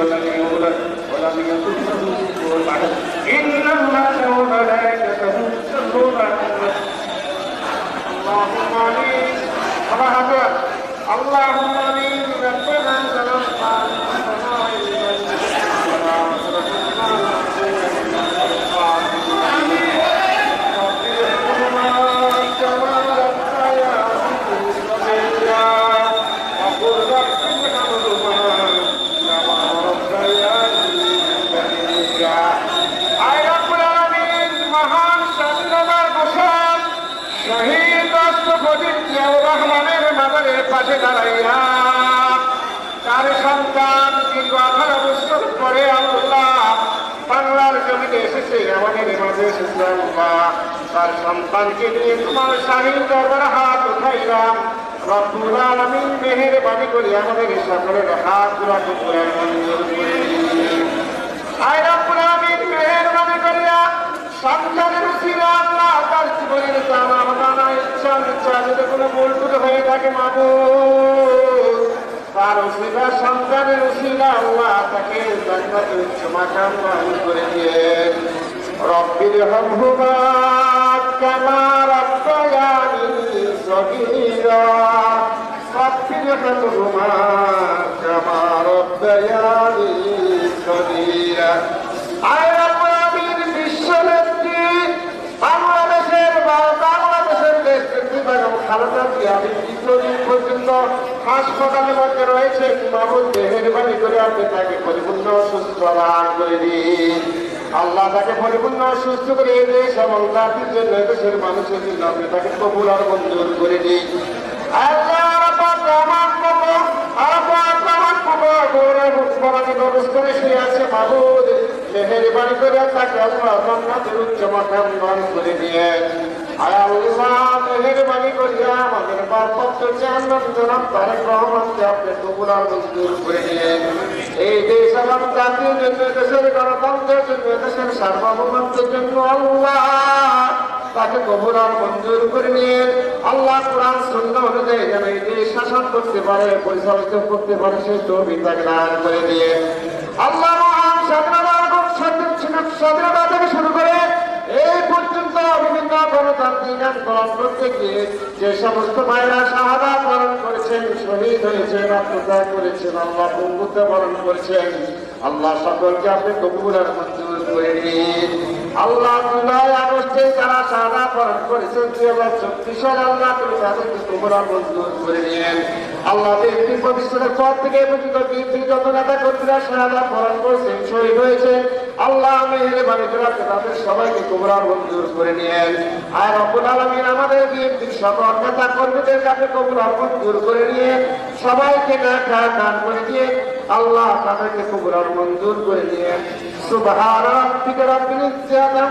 ولم يولد ولم يكن له كفوا احد ان الله وملائكته يصلون على النبي اللهم امين مرحبا اللهم امين রহমানের মাদারের পাশে দাঁড়াইয়া তার সন্তান দীর্ঘ আঠারো বছর পরে আল্লাহ বাংলার জমিতে এসেছে আমাদের মাঝে এসেছে আল্লাহ তার সন্তানকে নিয়ে তোমার স্বামীর দরবার হাত উঠাইলাম রব্বুল আলামিন মেহেরবানি করে আমাদের সকলের হাত গুলাকে সন্তানের উসিলা আল্লাহ তার জীবনের জানা মানা ইচ্ছা ইচ্ছা যদি কোনো ভুল হয়ে থাকে মাবুদ তার উসিলা, সন্তানের উসিলা আল্লাহ তাকে জান্নাতের উচ্চ মাকাম দান করে দিয়ে রব্বির হামহুমা কামা রাব্বায়ানি সগীরা। রব্বির হামহুমা কামা রাব্বায়ানি হাসপাতালের মধ্যে রয়েছে। মাহমুদ মেহরবানি করে আপনি পরিপূর্ণ সুস্থ করে দিন। আল্লাহ তাকে পরিপূর্ণ সুস্থ করে দেশ এবং জাতির জন্য দেশের মানুষের জন্য আপনি তাকে কবুল আর মঞ্জুর করে দিন। মেহেরবানি করে তাকে আল্লাহ উচ্চ মাকাম দান করে দিয়ে। আমাদের আর দিয়ে এই দেশ দেশের গণতন্ত্রের জন্য জন্য আল্লাহ তাকে কবুল আর মঞ্জুর করে নিয়ে আল্লাহ কোরআন শূন্য অনুযায়ী যেন এই দেশ শাসন করতে পারে, পরিচালিত করতে পারে তৌফিক তাকে দান করে দিয়ে আল্লাহ মহান এই পর্যন্ত বিভিন্ন গণতান্ত্রিক আন্দোলন করতে যে সমস্ত ভাইরা শাহাদা বরণ করেছেন, শহীদ হয়েছেন আল্লাহ বন্ধুত্ব বরণ করেছেন, আল্লাহ সকলকে আপনি কবুলের মঞ্জুর করে নিন। আল্লাহ জুলাই আগস্টে যারা শাহাদা বরণ করেছেন, দুই হাজার চব্বিশ সালে আল্লাহ তুমি তাদেরকে কবুলা মঞ্জুর করে নিন। আল্লাহ বিএনপি প্রতিষ্ঠানের পর থেকে পর্যন্ত বিএনপি যত নেতা কর্মীরা শাহাদা বরণ করেছেন, শহীদ হয়েছেন আল্লাহ মেহরবানি করে তাদের সবাইকে কোমরা মঞ্জুর করে নিয়েন আর অবুল আলমিন আমাদের বিএনপির কর্মীদের কাছে কোমরা মঞ্জুর করে নিয়ে সবাইকে দেখা দান করে দিয়ে আল্লাহ তাদেরকে কোমরা মঞ্জুর করে নিয়ে সুবহান রাব্বিকা রাব্বিল ইজ্জাতি